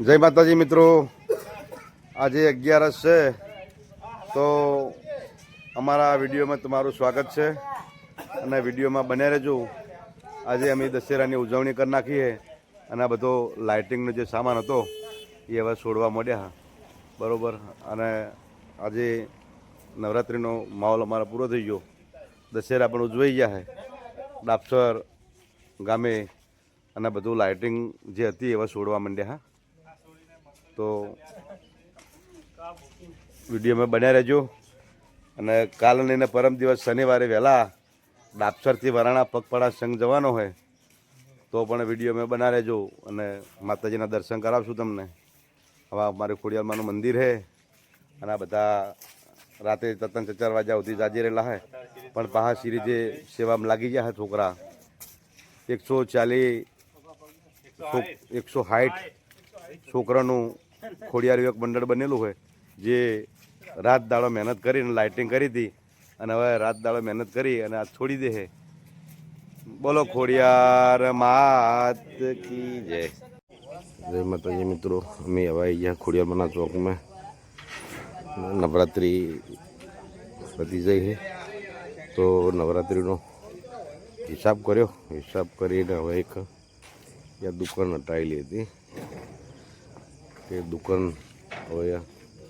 જય માતાજી મિત્રો. આજે અગિયારસ છે, તો અમારા વિડીયોમાં તમારું સ્વાગત છે. અને વિડીયોમાં બન્યા રહેજો. આજે અમે દશેરાની ઉજવણી કરી નાખીએ. અને આ બધો લાઇટિંગનો જે સામાન હતો, એ હવે છોડવા માંડ્યા બરાબર. અને આજે નવરાત્રિનો માહોલ અમારો પૂરો થઈ ગયો. દશેરા પણ ઉજવાઈ ગયા છે. ડાપસર ગામે અને બધું લાઇટિંગ જે હતી એવા છોડવા માંડ્યા, હા. તો વિડીયોમાં બન્યા રહેજો. અને કાલ અને પરમ દિવસ શનિવારે વહેલા ડાપસરથી વરાણા પગપાળા સંઘ જવાનો હોય, તો પણ વીડિયો મેં બના રહેજો અને માતાજીના દર્શન કરાવશું તમને. હવે અમારે ખોડિયારમાંનું મંદિર છે અને આ બધા રાતે તત્ન ચાર વાગ્યા સુધી જાજી રહેલા હે. પણ પાહા સિરી જે સેવામાં લાગી ગયા હે છોકરા, એકસો ચાલીસ એકસો સાઠ છોકરાનું ખોડિયાર યુવક મંડળ બનેલું હોય, જે રાત દાડો મહેનત કરીને લાઇટિંગ કરી હતી અને હવે રાત દાડો મહેનત કરી અને આ છોડી દે છે. બોલો ખોડિયાર માત કી જય. જય માતાજી મિત્રો, અમે હવે અહીંયા ખોડિયારમાંના ચોકમાં. નવરાત્રિ પતી જઈ છે. તો નવરાત્રિનો હિસાબ કર્યો. હિસાબ કરીને હવે એક ત્યાં દુકાન હટાવેલી હતી. તે દુકાન હવે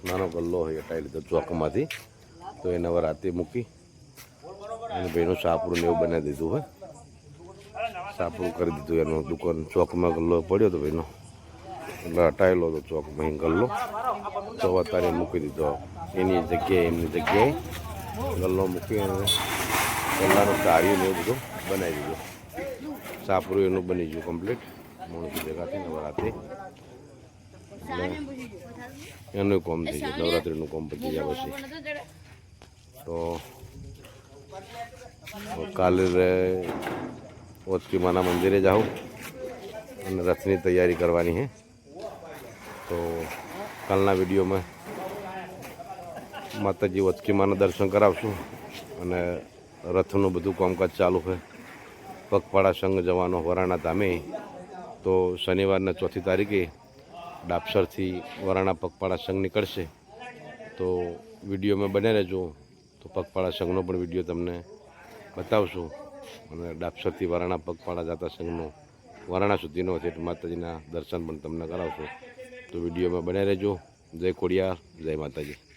નાનો ગલ્લો હોય હટાવી લીધો ચોકમાંથી. તો એને હવે રાતે મૂકી અને ભાઈનું સાપરું ને એવું બનાવી દીધું હોય સાપડું કરી દીધું એનું દુકાન ચોકમાં ગલ્લો પડ્યો હતો ભાઈનો. એટલે હટાવેલો હતો ચોકમાં ગલ્લો. તો અત્યારે મૂકી દીધો. એની જગ્યાએ, એમની જગ્યાએ ગલ્લો મૂકી અને ગલ્લાનું કાર્યું ને એવું બધું બનાવી દીધું. સાપરું એનું બની ગયું કમ્પ્લીટ મોણકી ભેગાથી નવરાત્રિ. એટલે એનું કોમ થઈ ગયું નવરાત્રિનું કોમ પતી ગયા પછી. તો કાલે ઓચકી માના મંદિરે જાઉં અને રથની તૈયારી કરવાની છે તો કાલના વિડીયોમાં માતાજી વચકીમાના દર્શન કરાવશું અને રથનું બધું કામકાજ ચાલુ છે. પગપાળા સંઘ જવાનો વરાણા ધામે તો શનિવારના ચોથી તારીખે ડાપસરથી વરાણા પગપાળા સંઘ નીકળશે. તો વિડીયોમાં બને રહેજો. તો પગપાળા સંઘનો પણ વીડિયો તમને બતાવશું. અને ડાપસરથી વરાણા પગપાળા જતા સંઘનો, વરાણા સુધીનો છે માતાજીના દર્શન પણ તમને કરાવશું. તો વિડીયોમાં બને રહેજો. જય ખોડિયાર જય માતાજી.